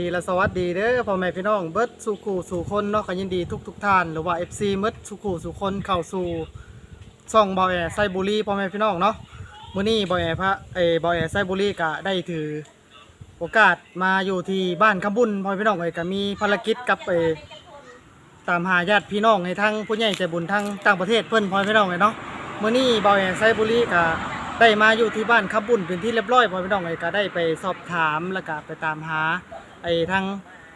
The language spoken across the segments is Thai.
ดีและสวัสดีเด้อพ่อแม่พี่น้องเบิร์ดสู่ขู่สู่คนเนาะก็ยินดีทุกทุกๆท่านหรือว่า FC เบิร์ดสู่ขู่สู่คนเข้าสู่ช่องบอแอไซบุรีพ่อแม่พี่น้องเนาะมื้อนี้บอแอพระเอยบอแอไซบุรีก็ได้ถือ โอกาสมาอยู่ที่บ้านคำบุญพ่อแม่พี่น้องเอยก็มีภารกิจกับเอยตามหาญาติพี่น้องให้ทั้งผู้ใหญ่ใจบุญทั้งต่างประเทศเพิ่นพ่อแม่พี่น้องเอยเนาะมื้อนี้บอแอไซบุรีก็ได้มาอยู่ที่บ้านคำบุญเป็นที่เรียบร้อยพอพี่น้องไอ้ก็ได้ไปสอบถามแล้วก็ไปตามหา ไอ้ทั้ง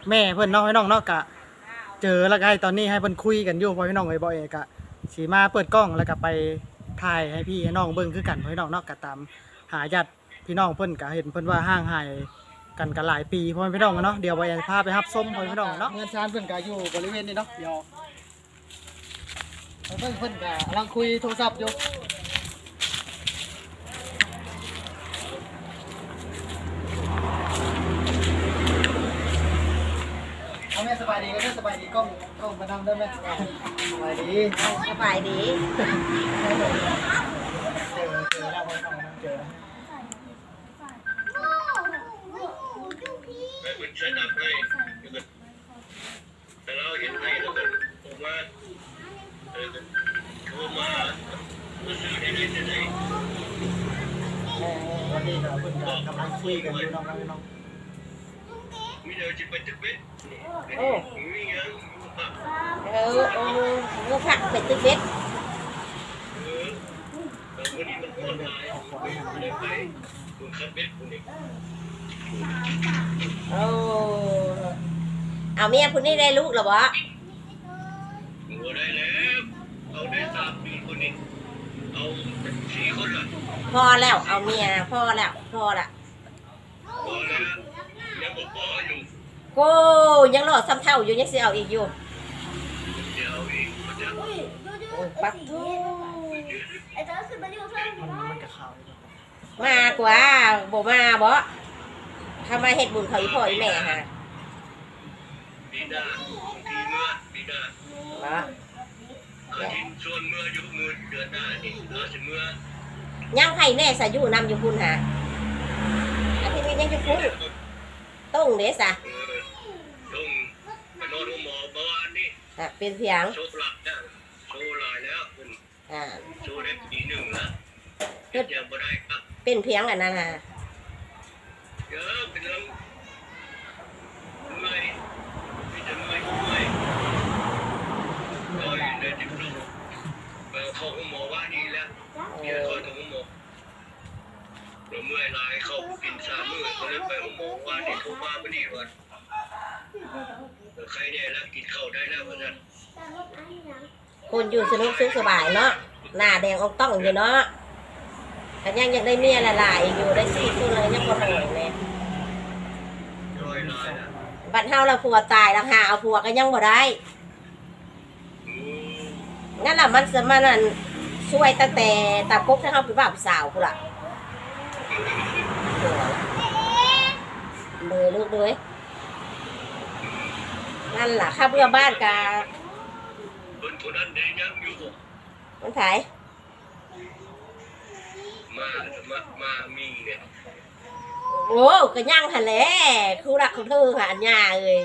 แม่เพื่อนเน้องพี่น้องเนาะกะ เจอแล้วก็ให้ตอนนี้ให้เพิ่อนคุยกันอยู่พอพี่น้องไอ้บ่อยกะสีมาเปิดกล้องแล้วก็ไปถ่ายให้พี่ให้น้องเบิ่งคือกันพอพี่น้องเนาะก็ตามหาญาติพี่น้องเพิ่อนก็เห็นเพิ่อนว่าห่างหายกันกันหลายปีพอพี่น้องเนาะเดี๋ยวบ่อยพาไปรับส้มพอพี่น้องเนาะเงินชานเพิ่อนก็อยู่บริเวณนี้เนาะเดี๋ยวเพิ่อนเพิ่อนก็กำลังคุยโทรศัพท์อยู่าแม่สบายดีก็ได้สบายดีกล้องกล้องมาดำได้ไหมสบายดีสบายดีเจอเจอแล้วพอน้องเจอแล้วไม่เหมือนใช้ดับให้แต่เราเห็นให้แล้วก็ผมว่าเออโทรมาก็ซื้อได้เลยจะได้เออวันนี้ก็เพิ่นก็กำลังคุยกันอยู่น้องน้อง น้องมีเดี๋ยวจะไปตึกเบ็ดมีเงี้ยเออโอ้งูผักเป็ดตึกเบ็ดเออแต่วันนี้มันออนไลน์ไม่ได้ไปคุณนี่โอ้เอาเมียพุ่นนี่ได้ลูกหรอวะหัวได้แล้วเอาได้สามปีคนนี้เอาสี่คนละพอแล้ว เอาเมียพอแล้วพอละพอแล้ว โก้ยังรอซ้ำเท่าอยู่ยังสิเอาอีกอยู่เดี๋ยวอีกมันจะโอ้ปักทูมันมันกับข่าวอยู่มากว่าบ่มาบ่ทำไมาเฮ็ดบุญเขาอีพ่ออีแม่ฮะปีหน้าทีเมื่อปีหน้าบ่อาทิตย์ส่วนเมื่ออยู่มือเดือนหน้านี่เราจะเมื่อยังไผแน่สะอยู่นำอยู่พุ่นฮะอาทิตย์นี้ยังอยู่พุ่น ต้องเด้ซะเออต้องไปนอนโรงหมอเมื่อวานนี่อะเป็นเพียงโชว์หลักนะโชว์หลายแล้วเป็นอ่าโชว์ได้ปีหนึ่งละยังไม่ได้ครับเป็นเพียงอันนั้นฮะเยอะเป็นเรื่องเมื่อยมีแต่เมื่อยเมื่อยก็อยู่ในจิตลมไปเข้าห้องหมอว่านี่แล้วเดี๋ยวเข้าห้องหมอเราเมื่อยหลายเข้ากิน สามมื้อก็เลยไปห้องหมอว่านี่โทรมาพอดีว่าใครเนี่ยแล้วกินข้าวได้แล้วเพราะฉะนั้นคนอยู่สนุกสุขสบายเนาะหน้าแดงออกต้องอยู่เนาะกันยังยังได้เมียละลายอยู่ได้สี่คนเลยยังบ่โหยเลยร้อยลายนะบัดเฮาละผัวตายแล้วหาเอาผัวก็ยังบ่ได้อืมงั้นล่ะมันสมันนั่นช่วยตั้งแต่ตาพบถ้าเฮาเป็นบ่าวสาวพุ่นล่ะ เลยลูกเลย นั่นล่ะข้าเบื่อบ้านกาคนคนนั้นได้ยังอยู่มันไผมามามามีเนี่ยโอ้ก็ยังหั่นแหละคู่รักของเธอค่ะอันย่าเอ้ย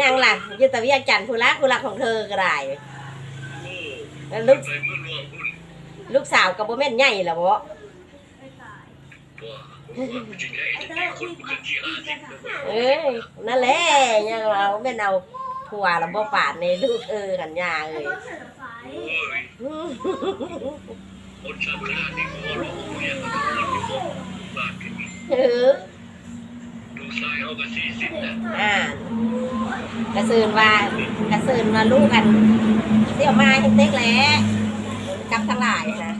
ยังล่ะอยู่แต่เวียงจันทน์ผู้รักคู่รักของเธอก็ได้โอ้แล้วลูกไปเมื่อรวมคุณลูกสาวก็บ่แม่นใหญ่ล่ะบ่ตัวว่าจริงไอ้ที่คนคนที่ห้าสิบ เอ้ยนั่นแหละยังเอาแม่นเอาผัวแล้วบ่ปาดในลูกเออกันย่าเอ้ยโอ้ยคนชอบขนาดนี้ก็รู้เนี่ยคนอกันเอดูสายเขาก็สี่สิบแล้วอ่ากระซืนว่ากระซืนมาลูกกันเสี่ยวมาเต็กๆแล้วกับทั้งหลายนะ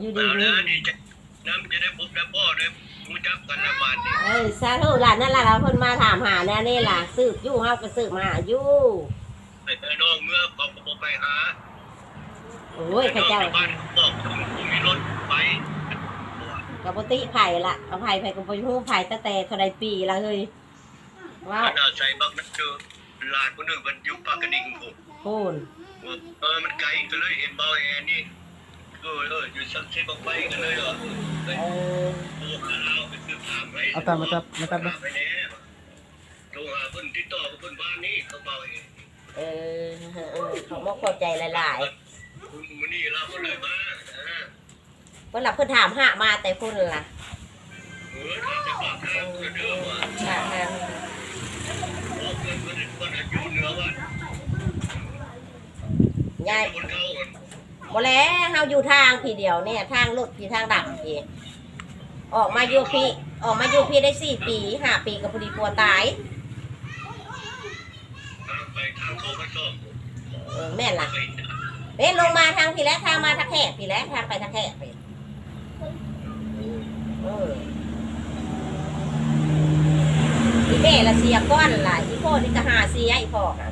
อยู่ดีเอานี่ละนี่จะน้ำจะได้พบได้พ่อได้รู้จักกันละบาทนี่เอ้ยสาธุหลานนั่นล่ะเราเพิ่นมาถามหาแน่นี่ล่ะสืบอยู่เฮาก็สืบมาหาอยู่ไอ้น้องเมื่อเขาก็ไปหาโอ้ยข้าเจ้าบ้านเขาบอกผมมีรถไปกับปติไผ่ละเอาไผ่ไผ่กับปฮู้ไผ่ตั้งแต่เท่าไรปีละเฮ้ยว้าว ขนาดใส่บักนักเจอ หลานคนหนึ่งมันอยู่ปากกระดิ่งผมโพูนเออมันไกลกันเลยเห็นเบาแอนนี่เออเอออยู่สักเช็ดบังไฟกันเลยเหรอเอเออโทรหาเราไปซื้อผ้าไว้เอาตามมาจับมาจับผ้านะไปแน่โทรหาเพิ่นติดต่อกับเพิ่นบ้านนี่เขาเบาเองเออเออเขาบอกเข้าใจหลายมันนี่เราก็เลยมาอ่าๆเพิ่นหลับเพิ่นถามหามาแต่พุ่นล่ะเออถ้าจะฝากทางเพิ่นเด้อว่า ค่ะค่ะ บอกเพิ่นเพิ่นเพิ่นอ ยายบ่แล้วเฮาอยู่ทางพี่เดียวเนี่ยทางรถพี่ทางดับพี่ ออกมาอยู่พี่ ออกมาอยู่พี่ได้สี่ปีห้าปีก็พอดีปัวตายไปทางเข้ามาซ่อเออแม่นล่ะเอ้ลงมาทางพี่แล้วทางมาทางแขกพี่แล้วทางไปทางแขกพี่เอออี แม่ละเสียก้อนล่ะอีพ่อนี่ก็หาเสียอีพ่อค่ะ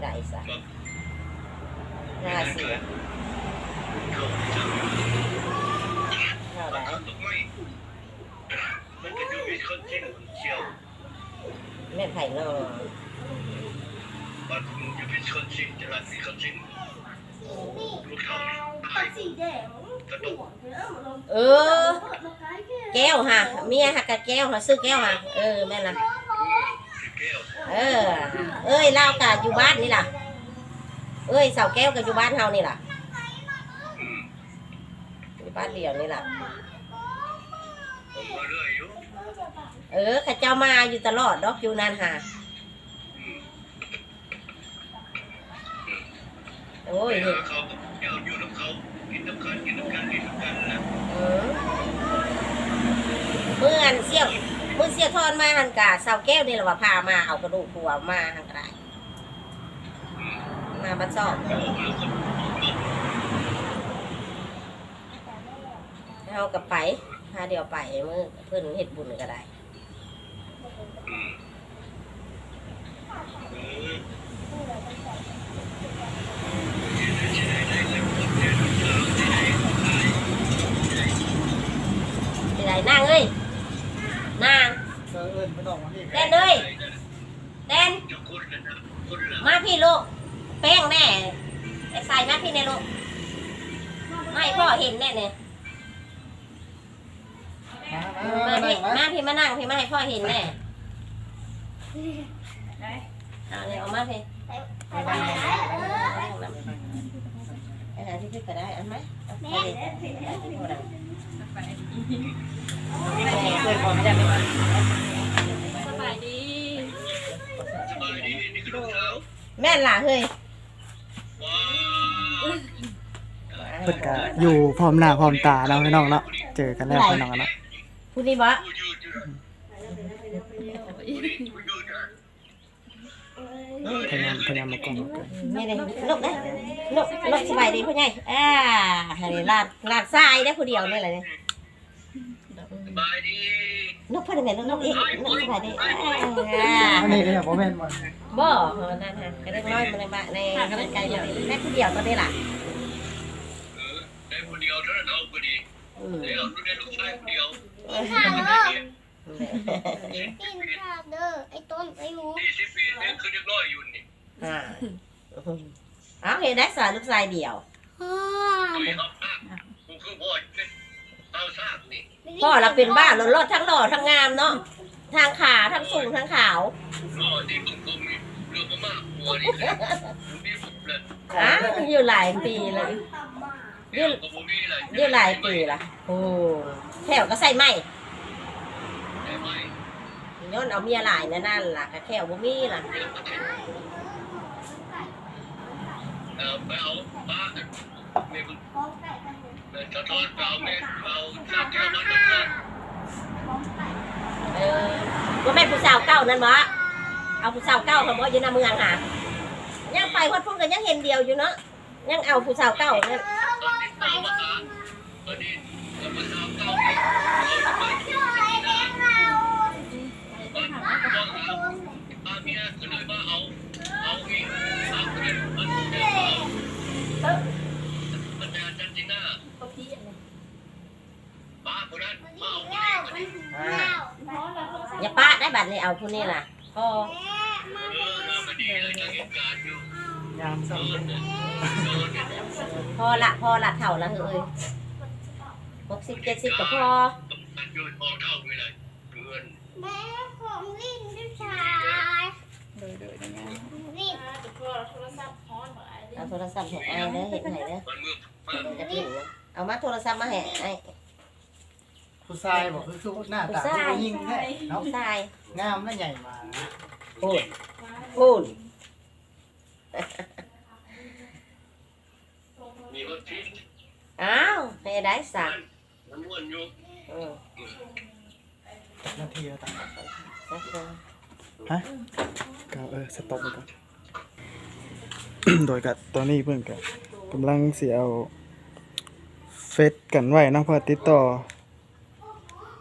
ได้ซะหาเสียเข้าจังเท่าไหร่ตกไม่มันก็จะมีคนเช่นเชียวแม่ไผ่นอบางคนจะเป็นคนเช่นจะรักมีคนเช่นลูกเขาตายสีแดงกระตุกเออ แก้วฮะเมียฮะกับแก้วฮะซื้อแก้วฮะเออแม่นล่ะสิแก้วเออ เอ้ยเล่ากะอยู่บ้านนี่ล่ะ เอ้ยเสาแก้วกับอยู่บ้านเฮานี่ล่ะอืมอยู่บ้านเดียวนี่ล่ะผมมาเรื่อยอยู่เออข้าเจ้ามาอยู่ตลอดดอกอยู่นั่นฮะอืมโอ้ยไปนี่หาเขาเดี๋ยวอยู่กับเขากินน้ำกันกินน้ำกันกินน้ำกันนะ เออเมื่ออันเสี่ยว จะทอนมาหันกะเสาแก้วนี่แหละว่าพามาเอากระดูกหัวมาหันกระไดมาบัดซอกเอากับไปพาเดียวไปมือเพิ่นเห็ดบุญก็ได้ พี่มาให้พ่อเห็นแน่เอาเลยเอามาพี่เอาไหนที่พี่ก็ได้เอันไหมเอาไปเลยเอาได้เอ้ยก่อนนะสบายดีสบายดีนี่คือลูกสาวแม่นล่ะเฮ้ยว้าวเพิ่นก็อยู่พร้อมหน้าพร้อมตาเนาะพี่น้องเนาะเจอกันแล้วพี่น้องเนาะพูดนี่บ่ พยายามพยายามมากล้องนี่เลยลูกนะลูกลูกสบายดีพ่อใหญ่อ่าให้ลาดลาดทรายได้ผู้เดียวนี่แหละเนี่ยสบายดีลูกพ่อเป็นไงลูกลูกเอ๊ะลูกสบายดีอ่าอันนี้ก็อย่าบ่แม่นบ่บ่นั่นฮะก็ได้น้อยมาในบ้าในกำลังใจเลยแม่ผู้เดียวตอนนี้ล่ะได้คนเดียวเท่านั้นเอาพอดีเดี๋ยวได้ลูกชายคนเดียว กินข้าวเด้อไอ้ต้นไอ้หมูสี่สิบปีนี่คือเรียบร้อยอยู่นี่อ่าเอาเห็นได้สอนลูกชายเดียวพ่อคุยครับกูคือพ่อเป็นเอาซากนี่พ่อเราเป็นบ้านรถทั้งหล่อทั้งงามเนาะทางขาทั้งสูงทั้งขาวรอที่มึงกูมีเรื่องมากกลัวนี่เลยมีบุกเลยอะอยู่หลายปีเลยเรื่องกูมีอะไรอยู่หลายปีละโอ้แถวก็ใส่ไหมได้ไหม ย้อนเอาเมียหลายนั่นนั่นล่ะก็แค่บ่มีล่ะเออไปเอาบ้านไม่บุกจะทอดเราไม่เราจะเกี่ยวมันกันเออว่าแม่นผู้สาวเก่านั่นวะเอาผู้สาวเก่าเขาบอกอยู่ในเมืองหายังไปวัดพุ่งกันยังเห็นเดียวอยู่เนาะยังเอาผู้สาวเก่านั่น ตอนนี้ตามาตาตอนนี้จะมาทำเก้าปีเราไปที่นี่นะบ้านบ้านเราบ้านเมียก็เลยมาเอาเอาอีกเอาเงินมันเงินเอาปัญญา จันจิน่าป้าคนนั้นมาเอาคนนี้คนนี้อ่าอย่าป้าได้บัตรเลยเอาผู้นี้ล่ะพ่อเออเราไปดีเลยทางเหตุการณ์อยู่ยามสั่งโดนเนี่ยโดนเนี่ยพอละพอละเท่าละเฮ้ยหกสิบเจ็ดสิบก็พอต้องโยนพอเท่าไม่ได้เงินแม่ของลิ้นผู้ชาย โดยโดยนะแม่ ลิ้น เอาโทรศัพท์ ของไอ้เด้อเห็นไหนเด้อมันเมื่อมันจะกินนะเอามาโทรศัพท์มาให้ไอ้ผู้ชายบอกคือคือหน้าตาคือผู้หญิงแท้เนาะทรายงามและใหญ่มาพูดพูดมีคนทิ้งอ้าวให้ได้สักมันม้วนอยู่อืมนาทีแล้วต่างสักเด้อฮะก็เออสต็อปไปก่อน โดยกับตอนนี้เพิ่นก็กำลังสิเอาเฟซกันไว้เนาะเพื่อติดต่อ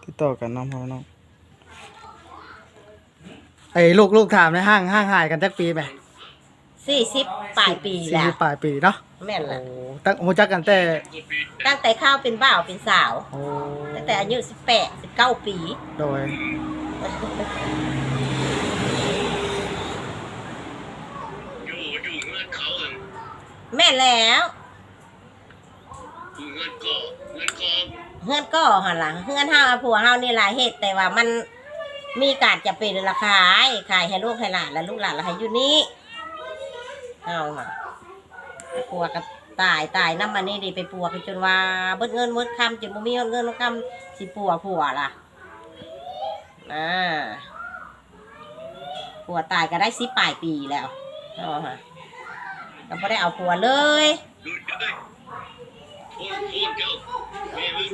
ติดต่อกันเนาะพ่อเนาะไอ้ลูกลูกถามในห้างห้างหายกันจักปีไหมสี่สิบปลายปีสี่แล้วสิบปลายปีเนาะแม่นโอ้ละตั้งโหจักกันแต่ตัวปีตั้งแต่ข้าวเป็นบ่าวเป็นสาว โอ้ตั้งแต่อายุสิบแปดสิบเก้าปี โดยอยู่อยู่เงินเขาอะ แม่นแล้วอยู่เงินก่อเงินกองเฮือนก็หันหลังเฮือนเฮาเอาผัวเฮานี่หลายเหตุแต่ว่ามันมีการจะเป็นราคายขายให้ลูกให้หลานแล้วลูกหลานเราให้อยู่นี่เอาค่ะปัวก็ตายตายน้ำมันนี่ดิไปปัวไปจนว่าเบิดเงินเบิดคำจนบ่มีเงินเงินคำสิปัวผัวล่ะอ่าผัวตายก็ได้สิปลายปีแล้วเอาค่ะ ก็บ่ได้เอาผัวเลยดูด้วยพูดพูดเจ้าแม่มึง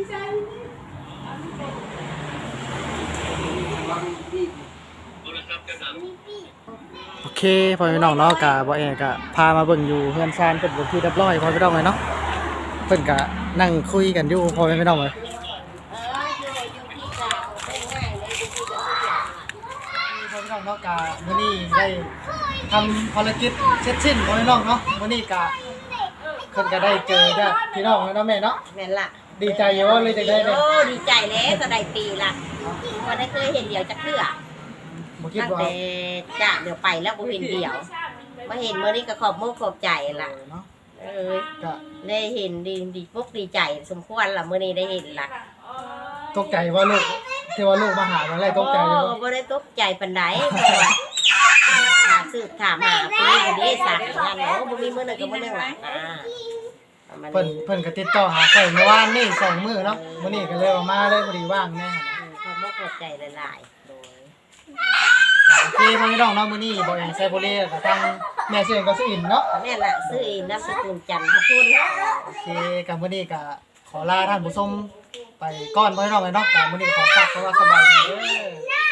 โทรศัพท์จะดังโอเคพ่อพี่น้องเนาะกะบ่แอกะพามาเบิ่งอยู่เฮือนซานเพิ่นบ่ที่เรียบร้อยพ่อพี่น้องเลยเนาะเพิ่นกะนั่งคุยกันอยู่พ่อพี่น้องเลยเอออยู่อยู่ที่กลางเป็นง่ายเลยอยู่ที่กลางพ่อพี่น้องเนาะกะมื้อนี้ได้ ทำภารกิจเสร็จสิ้นพ่อพี่น้องเนาะมื้อนี้กะเพิ่นก็ได้เจอญาติพี่น้องแล้วเนาะแม่เนาะแม่นละดีใจอยู่ว่าเลยจะได้เนี่ยโอ้ดีใจแล้วสดายปีละวันได้เคยเห็นเดียวจะเทื่อบ่คิดตั้งว่าแต่จะเดี๋ยวไปแล้วบ่เห็นเดียวมาเห็นเมื่อนี้ก็ขอบมุกขอบใจละเนาะเออก็ได้เห็นดีดีปุ๊กดีใจสมควรละเมื่อนี้ได้เห็นละตกใจว่าลูกที่ว่าลูกมาหาตอนแรกตกใจอยู่โอ้บ่ได้ตกใจปานใดเพราะว่า หาสืบถามหาผู้นี้ผู้นี้สักงานเนาะบ่มีมื้อนึงก็บ่นึงละอ่าประมาณเพิ่นนี้เพิ่นก็ติดต่อหาข่อยเมื่อวานนี่สองมื้อเนาะมื้อนี้ก็เลยเอามาเลยพอดีว่างแน่หั่นนะ อืมขอบมุกขอบใจหลายๆโดย โอเคพ่อพี่น้องเนาะมื้อนี้บ่เองไซโบเล่กับทางแม่เสียงก็สิอินเนาะแม่นละซื้ออินนามสกุลจันทพุนโอเคกับมื้อนี้ก็ขอลาท่านผู้ชมไปก่อนพ่อพี่น้องเลยเนาะกับมื้อนี้ก็ขอกลับเพราะว่าสบายดีเด้อ